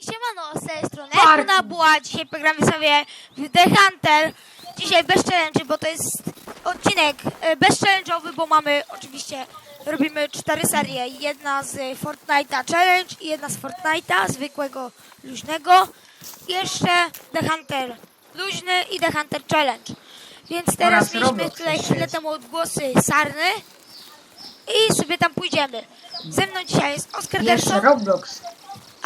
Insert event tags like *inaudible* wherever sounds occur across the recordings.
Siemano, z tej strony. Kuna była, dzisiaj pogramy sobie w The Hunter. Dzisiaj bez challenge, bo to jest odcinek e, bez challenge'owy, bo mamy oczywiście, robimy cztery serie. Jedna z Fortnite'a Challenge i jedna z Fortnite'a, zwykłego, luźnego. Jeszcze The Hunter luźny i The Hunter Challenge. Więc teraz mieliśmy tutaj chwilę temu odgłosy Sarny i sobie tam pójdziemy. Ze mną dzisiaj jest Oskar Jeszcze Derson. Roblox.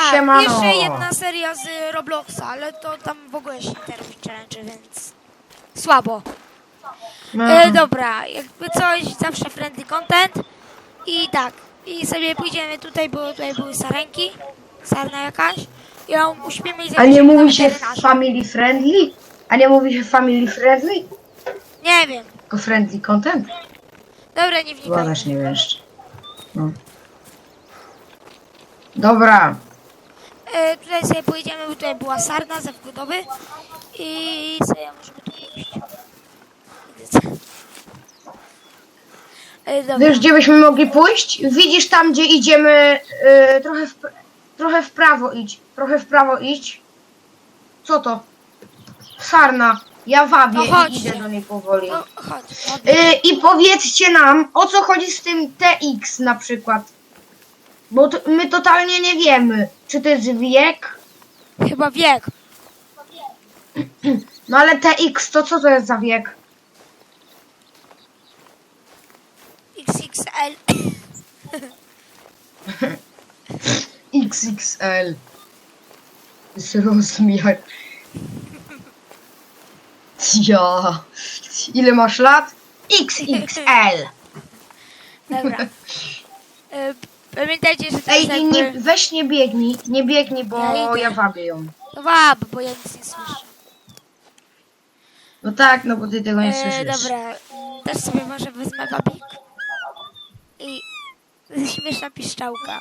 A, Siemano. jeszcze jedna seria z Robloxa, ale to tam w ogóle się nie robi challenge, więc słabo. No. E, dobra, jakby coś, zawsze friendly content. I tak, i sobie pójdziemy tutaj, bo tutaj były sarenki, sarna jakaś. I ją uśpimy i A nie mówi się family friendly? A nie mówi się family friendly? Nie wiem. Tylko friendly content? Dobra, nie Chyba wnikaj. też nie jeszcze. No. Dobra. E, tutaj sobie pójdziemy, bo tutaj była sarna za wgodowy. I sobie możemy tu pójść. E, dobra. Wiesz, gdzie byśmy mogli pójść? Widzisz tam, gdzie idziemy, y, trochę, w, trochę w prawo idź. Trochę w prawo idź. Co to? Sarna. Ja wabię No i chodźcie. idę do niej powoli. No, chodź. chodź. Y, I powiedzcie nam, o co chodzi z tym TX na przykład. Bo to, my totalnie nie wiemy, czy to jest wiek. Chyba wiek. No ale TX to co to jest za wiek? XXL. XXL. Z rozmiar. Ja. Ile masz lat? XXL. Dobra. *laughs* E, Pamiętajcie, że to Ej, jest jakby... nie, weź nie biegnij, nie biegnij, bo Ja idę. ja wabię ją. No wab, bo ja nic nie słyszę. No tak, no bo ty tego nie E, słyszysz. dobra, też sobie może wezmę wabik. I *laughs* śmieszna piszczałka.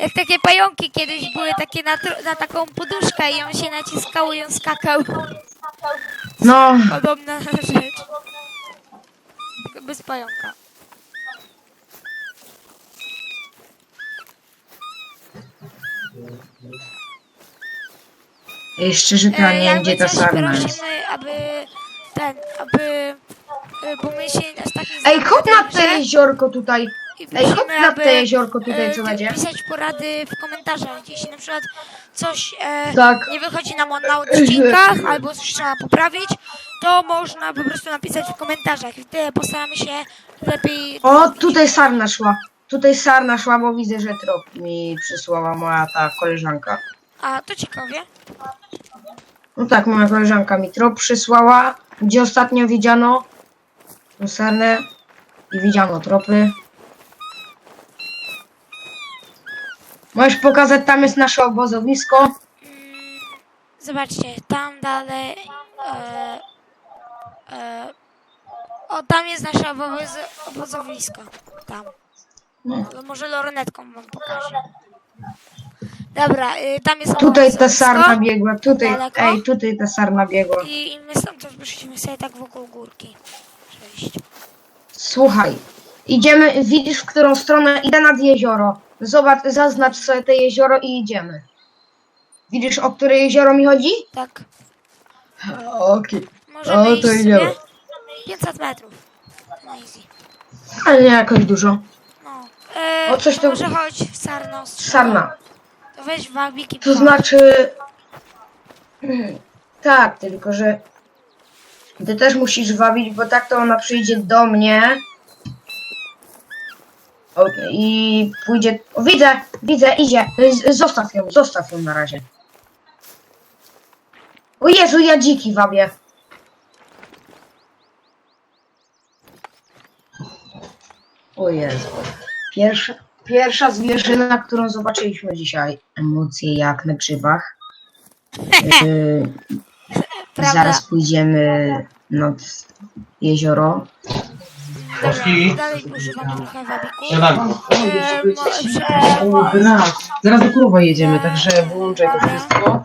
Jak takie pająki kiedyś były takie na, na taką poduszkę i on się naciskało i on skakał. No, Podobna rzecz. Tylko bez pająka. Ej, szczerze to ja nie coś sarna jest. prosimy, aby ten, aby, e, bo my się aż nie Ej, chodź na te jeziorko tutaj. i Ej, chodź na aby, te jeziorko tutaj, e, co będzie. pisać porady w komentarzach, jeśli na przykład coś e, Tak. nie wychodzi nam na odcinkach, *laughs* albo coś trzeba poprawić, to można po prostu napisać w komentarzach i wtedy postaramy się lepiej... O, tutaj sarna szła. Tutaj sarna szła, bo widzę, że trop mi przysłała moja ta koleżanka. A, to ciekawie. No tak, moja koleżanka mi trop przysłała, gdzie ostatnio widziano tą sarnę i widziano tropy. Możesz pokazać, tam jest nasze obozowisko. Mm, Zobaczcie, tam dalej. E, e, o, tam jest nasze oboz, obozowisko. Tam. No. To może lornetką wam pokażę. Dobra, y, tam jest Tutaj ta sarna biegła, tutaj, Daleko? ej, tutaj ta sarna biegła. I, I my stąd też musimy sobie tak wokół górki przejść. Słuchaj, idziemy, widzisz w którą stronę idę nad jezioro. Zobacz, zaznacz sobie te jezioro i idziemy. Widzisz, o które jezioro mi chodzi? Tak. Okej. Możemy O, to iść sobie idziemy. 500 metrów. Na easy. Ale nie jakoś dużo. E, O, coś to może chodź w sarno. Sarna. To weź wabik i To znaczy... *clears throat* Tak, tylko że... Ty też musisz wabić, bo tak to ona przyjdzie do mnie. O, I pójdzie... O, widzę, widzę, idzie. Z- Zostaw ją, zostaw ją na razie. O Jezu, ja dziki wabię. O Jezu. Pierwsza, pierwsza zwierzyna, którą zobaczyliśmy dzisiaj. Emocje jak na grzybach. Yy, *laughs* Prawda? zaraz pójdziemy nad jezioro. Dobra, dalej używam trochę wabiku. Śniadanko. E, mo, przepraszam. O, brat. Zaraz do Kurowa jedziemy, także wyłączaj to wszystko.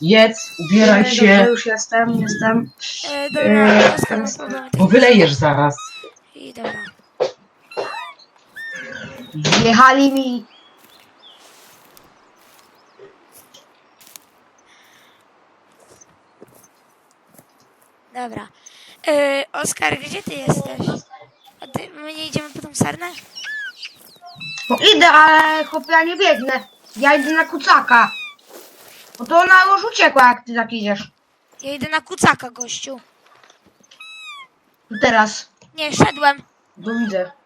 Jedz, ubieraj Dobrze, się, już jestem, jestem. E, dobra, teraz teraz- problemy bo wylejesz zaraz. I dobra. Zjechali mi... Dobra. Yy, Oskar, gdzie ty jesteś? A ty, my nie idziemy po tą sarnę? No idę, ale chłopie, ja nie biegnę. Ja idę na kucaka. Bo to ona już uciekła, jak ty tak idziesz. Ja idę na kucaka, gościu. Teraz. Nie, szedłem. Do widzę.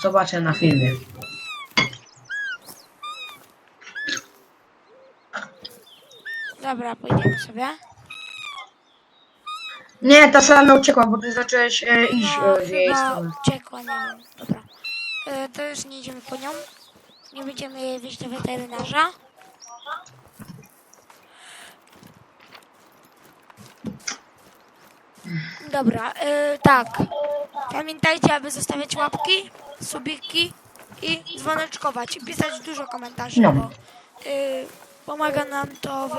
Zobaczę na filmie. Dobra, pojedziemy sobie. Nie, ta sarna uciekła, bo ty zacząłeś e, iść No, e, w jej chyba uciekła, nie wiem. Dobra. Yy, to już nie idziemy po nią. Nie będziemy jej wieźć do weterynarza. Dobra, yy, tak. Pamiętajcie, aby zostawiać łapki, subiki i dzwoneczkować. I pisać dużo komentarzy, No. bo yy, pomaga nam to w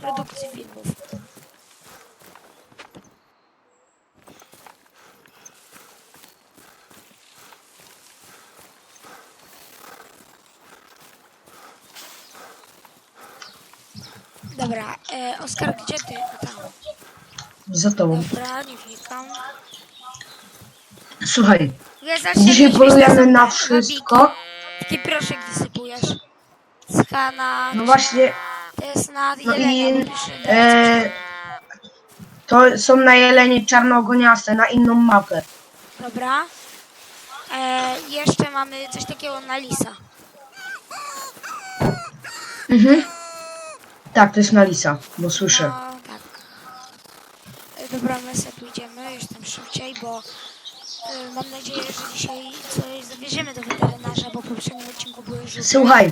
produkcji filmów. Dobra, e, Oskar, gdzie ty? Tam. Za tobą. Dobra, nie wnikam. Słuchaj, Ja za Dzisiaj polujemy na wszystko. Taki proszek wysypujesz. Skana, no właśnie, to jest na no jelenia, i e, to są na jelenie czarnoogoniaste, na inną mapę. Dobra. E, jeszcze mamy coś takiego na lisa. Mhm. Tak, to jest na lisa, bo słyszę. No, tak. E, dobra, my sobie pójdziemy już tam szybciej, bo mam nadzieję, że dzisiaj coś zawieziemy do weterynarza, bo po poprzednim odcinku były żółte. Słuchaj,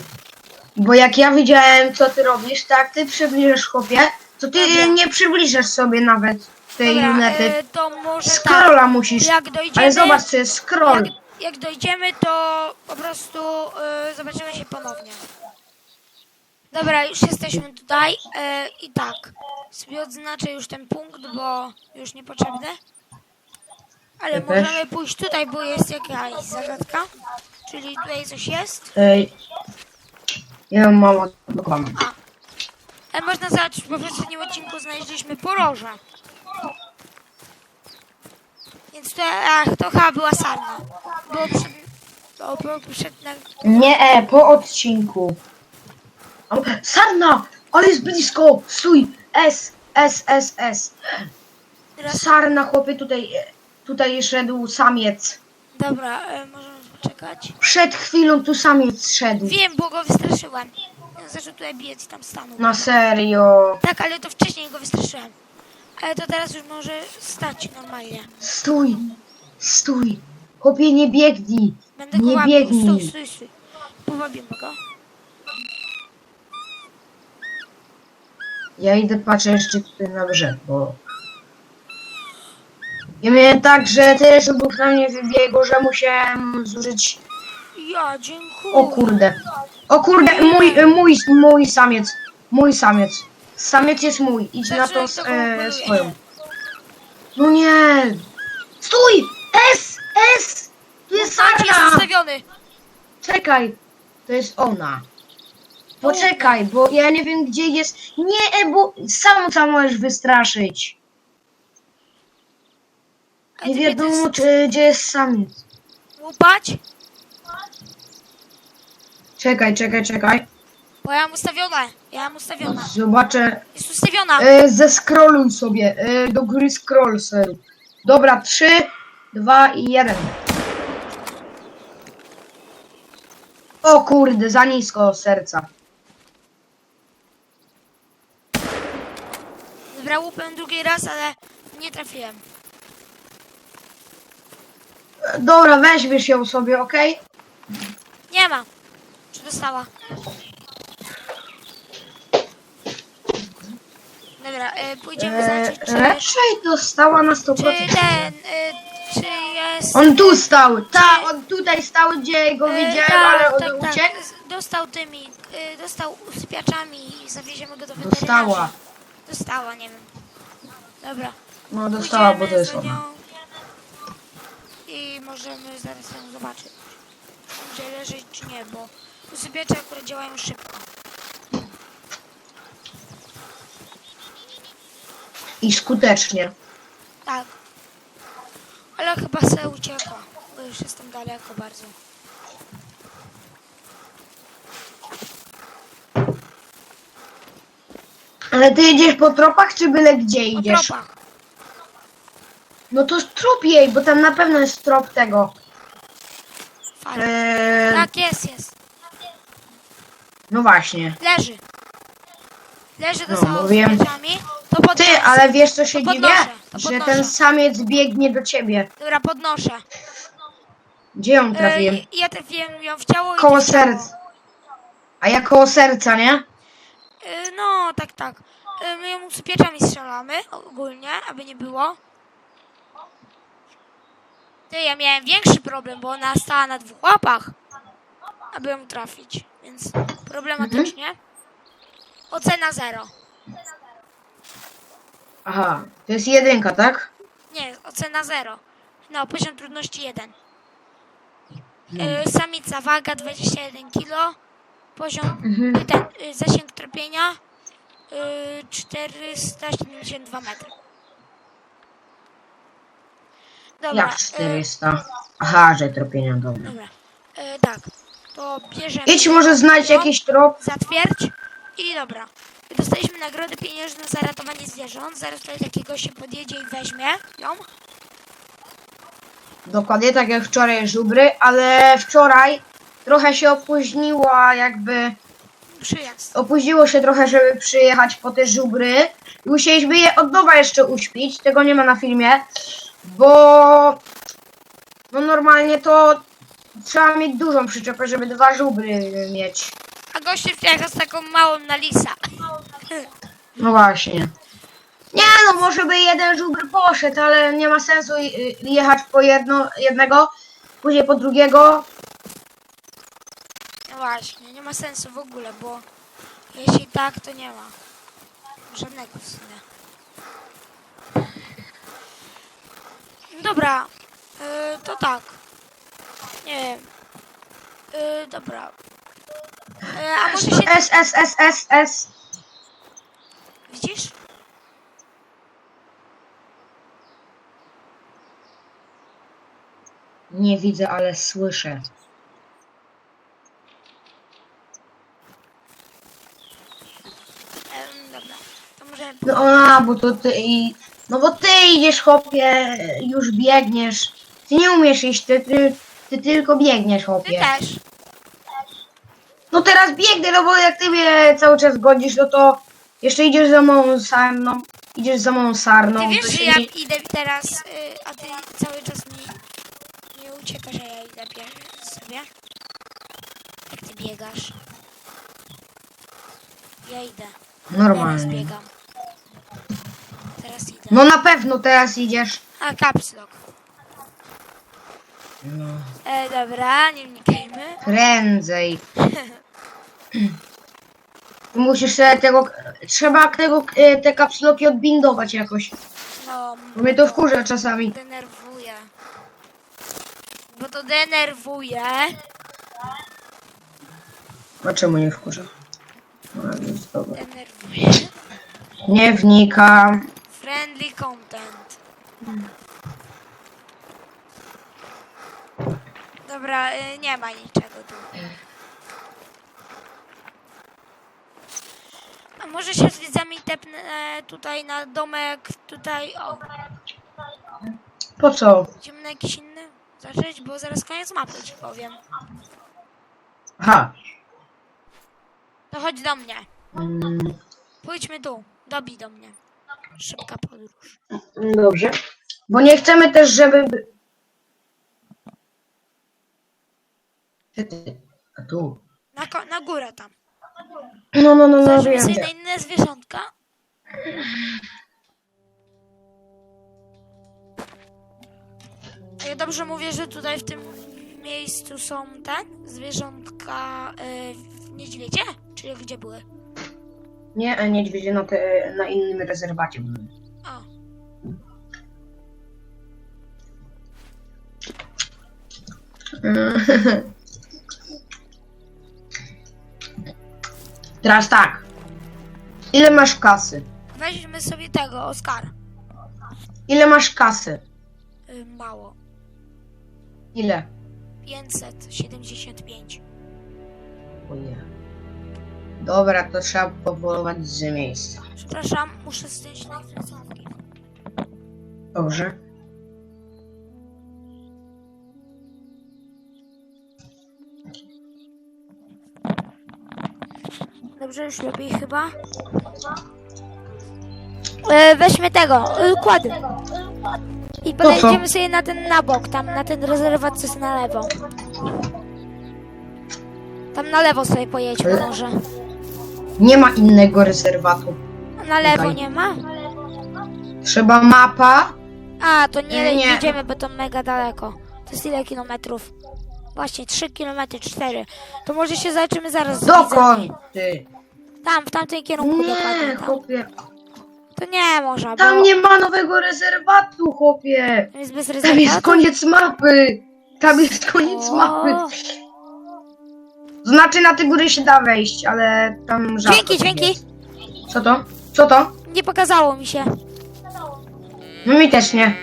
bo jak ja widziałem, co ty robisz, tak, ty przybliżasz chłopie, to ty Dobra. nie przybliżasz sobie nawet tej Dobra, lunety. e, to może tak. Scrolla musisz. Jak dojdziemy, Ale zobacz, to jest scroll. Jak, jak dojdziemy, to po prostu y, zobaczymy się ponownie. Dobra, już jesteśmy tutaj y, i tak. Sobie odznaczę już ten punkt, bo już niepotrzebny. Ale Ja też. możemy pójść tutaj, bo jest jakaś zagadka. Czyli tutaj coś jest. Ej. Ja mam mama dokładnie. Ale można zobaczyć, bo w poprzednim odcinku znaleźliśmy poroże. Więc to, ach, to chyba była sarna. Było przed, to było poprzednie, Nie, e, po odcinku. O, Sarna! Ale jest blisko! Stój! S, S, S, S. Teraz, Sarna, chłopie, tutaj, e, tutaj szedł samiec. dobra, e, możemy poczekać. Przed chwilą tu samiec szedł. Wiem, bo go wystraszyłem. Zaczął tutaj biec i tam stanął. Na serio. Tak, ale to wcześniej go wystraszyłem. Ale to teraz już może stać normalnie. Stój! Stój! Chłopie, nie biegnij! Będę go Nie biegnij. Stój, stój, stój. Powabimy go. Ja idę patrzę jeszcze tutaj na brzeg, bo... Ja miałem tak, że tyle żubów na mnie wybiegło, że musiałem zużyć... Ja, dziękuję. O kurde. O kurde, mój, mój, mój samiec. Mój samiec. Samiec jest mój. Idź na tą e, swoją. No nie! Stój! S! S! Tu jest ustawiony. Czekaj! To jest ona. Poczekaj, bo ja nie wiem gdzie jest. Nie, e, bo samca możesz wystraszyć. Nie wiadomo, czy, gdzie jest samiec. Łupać? Czekaj, czekaj, czekaj. Bo ja mam ustawione. Ja mam ustawiona. Zobaczę. Jest ustawiona. E, zeskroluj sobie. E, do góry scroll sobie. Dobra, 3, 2 i 1. O kurde, za nisko serca. Dobra, łupę drugi raz, ale nie trafiłem. Dobra, weźmiesz ją sobie, okej? Nie ma. Czy dostała? Dobra, e, pójdziemy E, zobaczyć, czy, raczej dostała na 100%. czy ten, e, czy jest... On tu stał, ta, on tutaj stał, gdzie go e, widziałem, tak, ale on tak, tak. uciekł. Z- Dostał tymi, e, dostał usypiaczami i zawieziemy go do weterynarza. Dostała. Dostała, nie wiem. Dobra. No dostała, bo to jest ona. I możemy zaraz ją zobaczyć. Czy będzie leżeć, czy nie, bo usypiacze akurat działają szybko. I skutecznie. Tak. Ale chyba se uciekła, bo już jestem daleko bardzo. Ale ty idziesz po tropach, czy byle gdzie Po idziesz? tropach. No to trop jej, bo tam na pewno jest trop tego. Fajnie. Eee, Tak, jest, jest. no właśnie. Leży. Leży do No, mówiłem. zwierzami. To podnoszę. Ty, ale wiesz co się To dziwię? podnoszę, to Że podnoszę. ten samiec biegnie do ciebie. Dobra, podnoszę. Gdzie ją trafiłem? E, ja trafiłem ją w ciało i Koło ty w ciało. serca. A ja koło serca, nie? E, no, tak, tak. E, my ją usypieczami strzelamy ogólnie, aby nie było. Ty, ja miałem większy problem, bo ona stała na dwóch łapach, aby ją trafić, więc problematycznie. Ocena zero. Aha, to jest jedynka, tak? Nie, ocena zero. No, poziom trudności 1. No. E, samica, waga 21 kg. Poziom, Mhm. ten, e, zasięg trapienia e, 472 metry. Dobra, Jak 400? Aha, że tropienia, dobra. E, dobra. E, tak, to bierzemy. Idź może ją, jakiś trop. Zatwierdź i dobra. Dostaliśmy nagrodę pieniężną za ratowanie zwierząt. Zaraz tutaj takiego się podjedzie i weźmie ją. Dokładnie tak jak wczoraj żubry, ale wczoraj trochę się opóźniła jakby... Przyjazd. Opóźniło się trochę, żeby przyjechać po te żubry. Musieliśmy je od nowa jeszcze uśpić. Tego nie ma na filmie. Bo... No normalnie to trzeba mieć dużą przyczepę, żeby dwa żubry mieć. A gościu wjechał z taką małą na lisa. No właśnie. Nie no, może by jeden żubr poszedł, ale nie ma sensu jechać po jedno, jednego, później po drugiego. No właśnie, nie ma sensu w ogóle, bo jeśli tak, to nie ma żadnego w sumie. Dobra, yy, to tak. Nie wiem. Yy, dobra. Yy, a może się... S, S, S, S, S. Widzisz? Nie widzę, ale słyszę. Em, dobra, to możemy... No a, bo to ty i... No bo ty idziesz, chłopie, już biegniesz. Ty nie umiesz iść, ty, ty, ty tylko biegniesz, Ty chłopie. też. No teraz biegnę, no bo jak ty mnie cały czas godzisz, no to jeszcze idziesz za małą sarną. Idziesz za małą sarną. Ty to wiesz, że się ja nie- idę teraz, y, a ty cały czas mi nie uciekasz, a ja idę bie- sobie. Jak ty biegasz? Ja idę. Normalnie. Teraz. No na pewno teraz idziesz. A, caps lock. No. E, dobra, nie wnikajmy. Prędzej. *laughs* Musisz sobie tego. Trzeba tego, e, te kapsloki odbindować jakoś. No, Bo mnie to wkurza czasami. denerwuje. Bo to denerwuje. A czemu nie wkurza? No, więc dobra. Denerwuje. Nie wnikam. Friendly content. Dobra, y, nie ma niczego tu. A może się z widzami tepnę e, tutaj na domek, tutaj, o, Po co? idziemy na jakiś inny zacząć, bo zaraz koniec mapy ci powiem. Aha. To chodź do mnie. Mm, Pójdźmy tu, dobij do mnie. Szybka podróż. Dobrze. Bo nie chcemy też, żeby. Ty, ty. A tu. Na, ko- na górę tam. No, no, no, no, Zajrzymy wiem. sobie na inne zwierzątka. Ja dobrze mówię, że tutaj w tym miejscu są te zwierzątka y, w niedźwiedzie? Czyli gdzie były? Nie, a niedźwiedzie na, te, na innym rezerwacie. O, *laughs* Teraz tak. Ile masz kasy? weźmy sobie tego, Oskar. Ile masz kasy? Y, mało. Ile? 575. O nie. Dobra, to trzeba powolować z miejsca. Przepraszam, muszę zdjąć na słuchawki. Dobrze. Dobrze, już lepiej chyba. E, weźmy tego, e, kłady. I podejdziemy sobie na ten na bok, tam na ten rezerwat, co jest na lewo. Tam na lewo sobie pojedźmy Ale- może. Nie ma innego rezerwatu. Na lewo Tutaj. nie ma? Trzeba mapa. A, to nie, nie. jedziemy, bo to mega daleko. To jest ile kilometrów? Właśnie, 3 kilometry, 4. To może się zobaczymy zaraz z Dokąd widzami. ty? Tam, w tamtym kierunku dokładnie. Nie, Tam. chłopie. To nie może, bo Tam nie ma nowego rezerwatu, chłopie. tam jest bez Tam jest rezerwatu. koniec mapy. Tam jest koniec O, mapy. Znaczy na te góry się da wejść, ale tam rzadko Dźwięki, tak dźwięki. jest. Co to? Co to? Nie pokazało mi się. No mi też nie.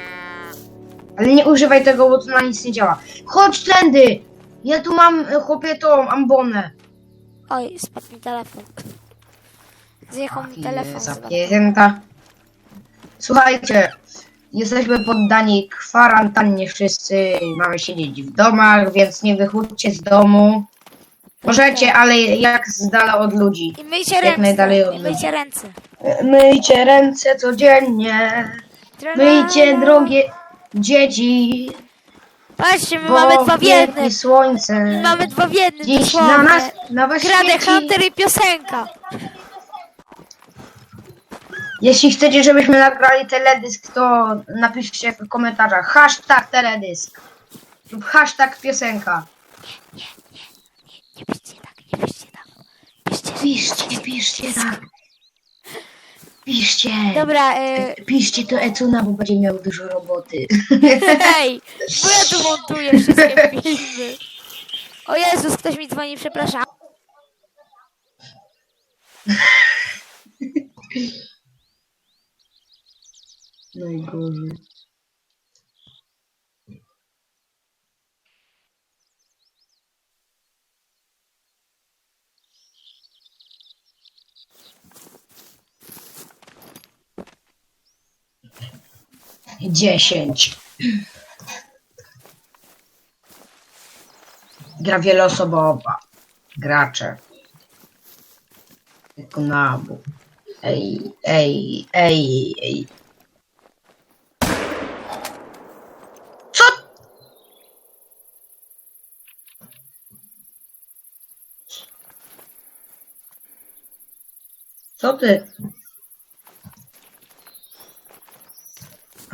Ale nie używaj tego, bo to na nic nie działa. Chodź tędy! Ja tu mam, e, chłopie, tą ambonę. Oj, spadł mi telefon. Zjechał mi telefon. z. Zapięta. Słuchajcie, jesteśmy poddani kwarantannie wszyscy, mamy siedzieć w domach, więc nie wychódźcie z domu. Możecie, ale jak z dala od ludzi. I myjcie Jak ręce. najdalej od I myjcie ręce. E, Myjcie ręce codziennie. Myjcie drogie dzieci, Patrzcie, my bo mamy dwa w jednym. pięknie słońce. Mamy dwa w jednym, Dziś dosłownie. na nas, na was Kradę świeci. Hunter i piosenka. Jeśli chcecie, żebyśmy nagrali teledysk, to napiszcie w komentarzach hashtag teledysk lub hashtag piosenka. Nie piszcie tak, nie piszcie tak. Piszcie, Piszcie, piszcie tak. Piszcie. Dobra, y, Piszcie to Ecuna, bo będzie miał dużo roboty. hej, bo ja tu montuję wszystkie *laughs* filmy. O Jezus, ktoś mi dzwoni, przepraszam. Najgorzej. Dziesięć. Gra wieloosobowa. Gracze. Konabu. Ej, ej, ej, ej. Co? Co ty?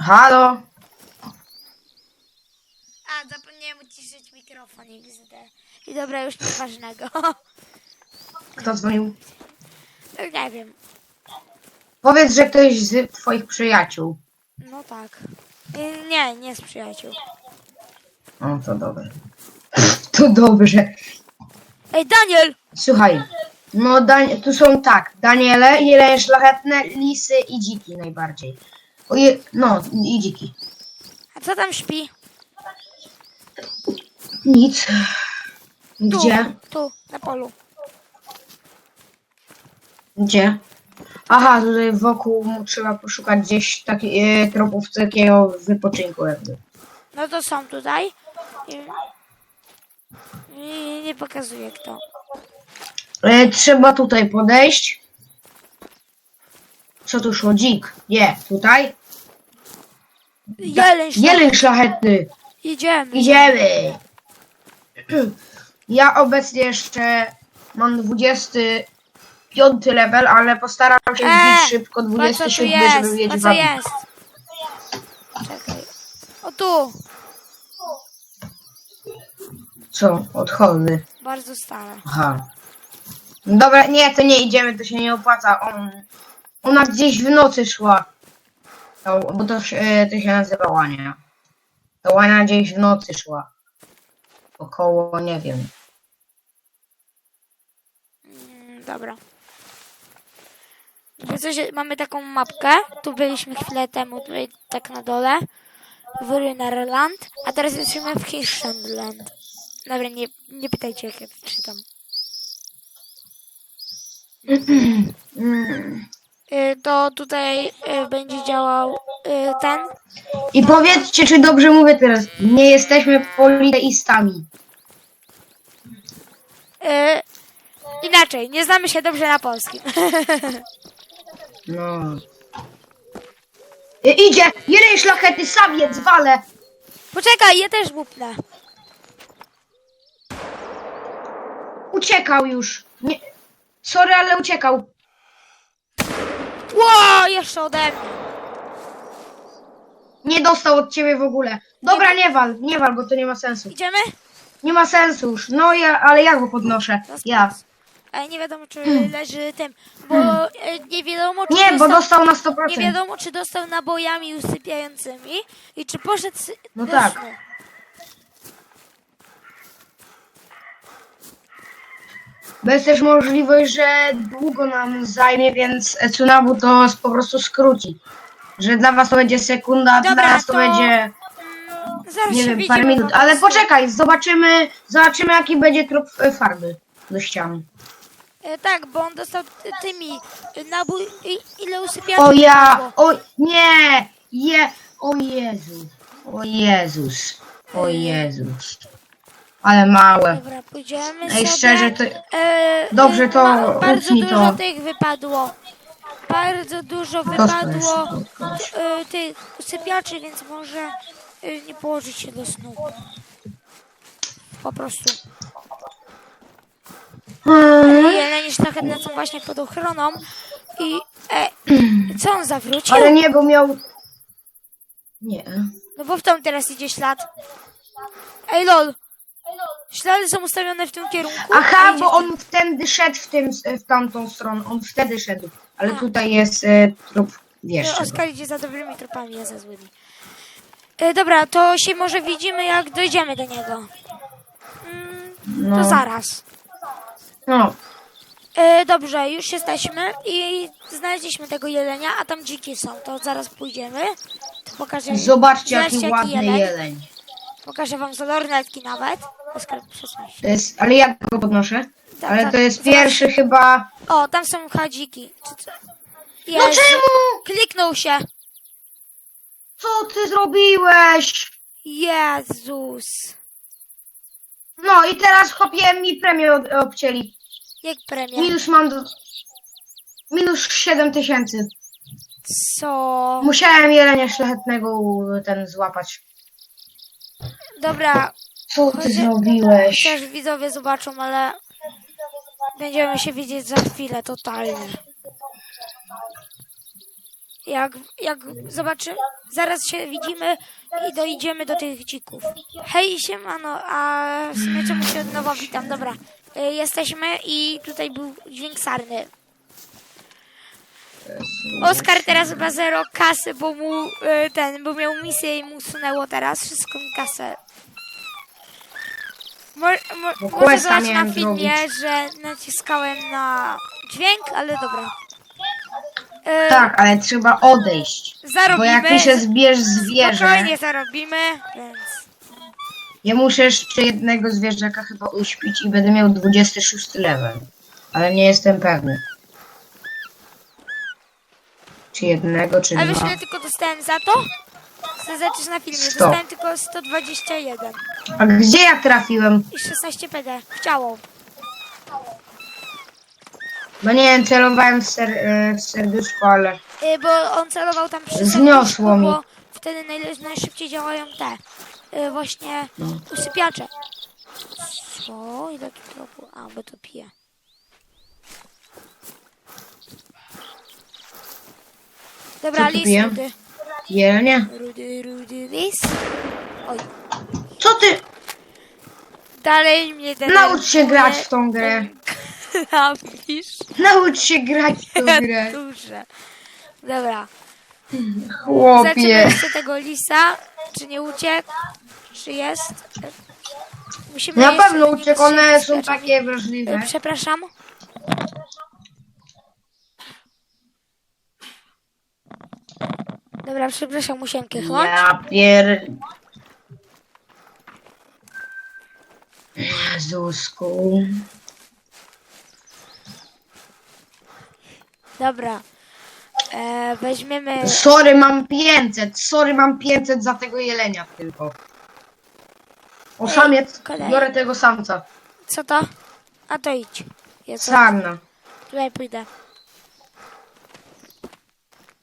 Halo? A, zapomniałem uciszyć mikrofon widzę. I dobra, już nic ważnego. *laughs* Kto dzwonił? Nie wiem. Powiedz, że ktoś z twoich przyjaciół. No tak. Y, Nie, nie z przyjaciół. O, to dobrze. *laughs* To dobrze. Ej, Daniel! Słuchaj, no Dan- tu są tak, Daniele, jelenie szlachetne, lisy i dziki najbardziej. Oje, no, i dziki. A co tam śpi? Nic. Tu, Gdzie? tu, na polu. Gdzie? Aha, tutaj wokół mu trzeba poszukać gdzieś takiej e, tropów takiego wypoczynku jakby. No to są tutaj. I, i nie pokazuję kto. E, trzeba tutaj podejść. Co tu szło? Dzik. Nie, tutaj. Jeleń, Jeleń szlachetny. Idziemy. Idziemy! Ja obecnie jeszcze mam 25 level, ale postaram się Eee, wbić szybko Patrz co tu 27, jest, żeby mieć patrz co wam. jest. Czekaj. O tu, Co? Odchodny. bardzo stare. Aha. Dobra, nie, to nie idziemy, to się nie opłaca. On, ona gdzieś w nocy szła. To, bo to, się- e, to się nazywa łania. To łania gdzieś w nocy szła. Około, nie wiem. Mm, dobra. Jakby coś, mamy taką mapkę. Tu byliśmy chwilę temu, tutaj tak na dole. W Ruinerland. A teraz jesteśmy w Hirschland. Dobra, nie, nie pytajcie jak ja czytam. *clears throat* Mm. Y, to tutaj y, będzie działał y, ten. I powiedzcie, czy dobrze mówię teraz. Nie jesteśmy politeistami. Inaczej, nie znamy się dobrze na polskim. *laughs* No. I, idzie! Jeden szlachetny sabiec, wale! Poczekaj, ja też łupnę. Uciekał już. Nie. Sorry, ale uciekał. Ło, jeszcze ode mnie. Nie dostał od ciebie w ogóle. Dobra, nie wal, nie wal, bo to nie ma sensu. Idziemy? Nie ma sensu już. No ja, ale ja go podnoszę. Ja. Ale nie wiadomo, czy leży tym, bo e, nie wiadomo, czy Nie, bo dostał, dostał na nie 100%. wiadomo, czy dostał nabojami usypiającymi i czy poszedł sy- No do tak. snu. Bo jest też możliwość, że długo nam zajmie, więc Tsunabu to po prostu skróci. Że dla was to będzie sekunda, a dla Dobra, nas to, to- będzie, Zaraz nie się wiem, widzimy parę minut. po Ale prostu. poczekaj, zobaczymy, zobaczymy jaki będzie trop e, farby do ścian. E, tak, bo on dostał ty- tymi e, nabój, i, ile usypiaczy O ja, o nie, je, o Jezus, o Jezus, o Jezus. Ale małe. Dobra, pójdziemy Ej, sobie. szczerze, to E, Dobrze, to ma- Bardzo utnij dużo to. tych wypadło. Bardzo dużo wypadło jest. e, tych więc może e, nie położyć się do snu. Po prostu. Hmm, Jelenie szlachetne są właśnie pod ochroną i e, *clears throat* co on zawrócił? ale nie, bo miał... Nie. No bo w tą teraz idzie ślad. Ej lol. Ślady są ustawione w tym kierunku. a Aha, idzie bo w tym- on wtedy szedł w, tym, w tamtą stronę, on wtedy szedł. Ale A. tutaj jest e, trup, wiesz E, czego. Oskar idzie za dobrymi tropami, ja za złymi. E, dobra, to się może widzimy, jak dojdziemy do niego. Mm, No. To zaraz. No, E, dobrze, już jesteśmy i znaleźliśmy tego jelenia, a tam dziki są. To zaraz pójdziemy. To pokażę, zobaczcie jaki Zobaczcie, jaki ładny jeleń. jeleń. pokażę wam z lornetki nawet. Oskar, przesuń się. To jest, ale ja go podnoszę. Tak, Ale tak, to jest pierwszy chyba... O, tam są chadziki. Co? No Jezu, czemu? Kliknął się. Co ty zrobiłeś? Jezus. No i teraz chłopie mi premię od, obcięli. Jak premia. Minus mam do... Minus 7 tysięcy. Co? Musiałem jelenia szlachetnego ten złapać. Dobra, Co ty zrobiłeś? Też widzowie zobaczą, ale będziemy się widzieć za chwilę totalnie. Jak, jak zobaczymy, zaraz się widzimy i dojdziemy do tych dzików. Hej, siemano, a w sumie czemu się od nowa witam? Dobra, y, jesteśmy i tutaj był dźwięk sarny. Oskar teraz ma zero kasy, bo mu y, ten, bo miał misję i mu sunęło teraz wszystką kasę. Mo, mo, Bo może questa zobaczyć na miałem filmie, zrobić. że naciskałem na dźwięk, ale dobra. E, Tak, ale trzeba odejść. Zarobimy. Bo jak ty się zbierz zwierzę, Spokojnie zarobimy, więc... ja muszę jeszcze jednego zwierzaka chyba uśpić i będę miał 26 level. Ale nie jestem pewny. Czy jednego, czy Ale wiesz dwa. ile tylko dostałem za to? Zobaczyć na filmie. Sto. Dostałem tylko 121 A gdzie ja trafiłem? i 16 PD w ciało. No nie wiem, celowałem w, ser, e, w serduszko, ale... Y, bo on celował tam przy Zniosło serduszku, mi. Bo wtedy najle- najszybciej działają te y, właśnie usypiacze. Co? Ile tu tropu? A, bo to pije. Dobra, Co tu lis pije? rudy. Jelenie? Rudy, rudy, lis. Oj, Co ty? dalej mnie ten. *laughs* Naucz się grać w tą grę. Naucz się grać w tą grę. Duże. Dobra. Zobaczymy Chłopie. jeszcze tego lisa. Czy nie uciekł? Czy jest? Musimy Na pewno uciekł, one są takie E, wrażliwe. Przepraszam. Dobra, przepraszam, musiałem kiechnąć. Ja pier... Jezusku. Dobra. E, weźmiemy... Sorry, mam 500. Sorry, mam 500 za tego jelenia tylko. O, samiec. kolej. Biorę tego samca. Co to? A to idź. Ja co? Sarna. Tutaj pójdę.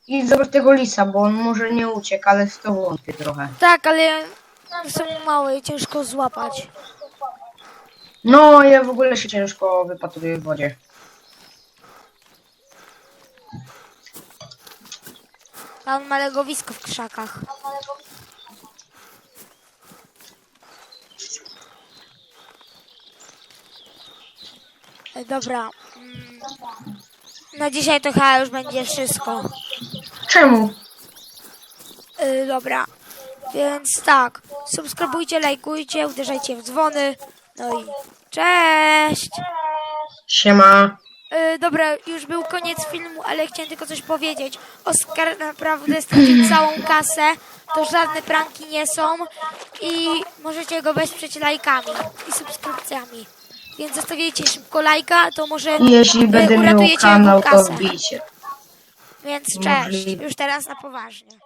I zobacz tego lisa, bo on może nie uciekł, ale w to wątpię trochę. Tak, ale są małe i ciężko złapać. No, ja w ogóle się ciężko wypatruję w wodzie. A on ma legowisko w krzakach. E, Dobra. mm, Na dzisiaj to chyba już będzie wszystko. Czemu? Y, dobra. Więc tak. Subskrybujcie, lajkujcie, uderzajcie w dzwony. No i cześć! Siema. Y, dobra, już był koniec filmu, ale chciałem tylko coś powiedzieć. Oskar naprawdę stracił *clears throat* całą kasę. To żadne pranki nie są. I możecie go wesprzeć lajkami i subskrypcjami. Więc zostawiajcie szybko lajka, to może Jeśli y, będę miał uratujecie kanał, jego to kasę. wbijcie. Więc cześć. Już teraz na poważnie.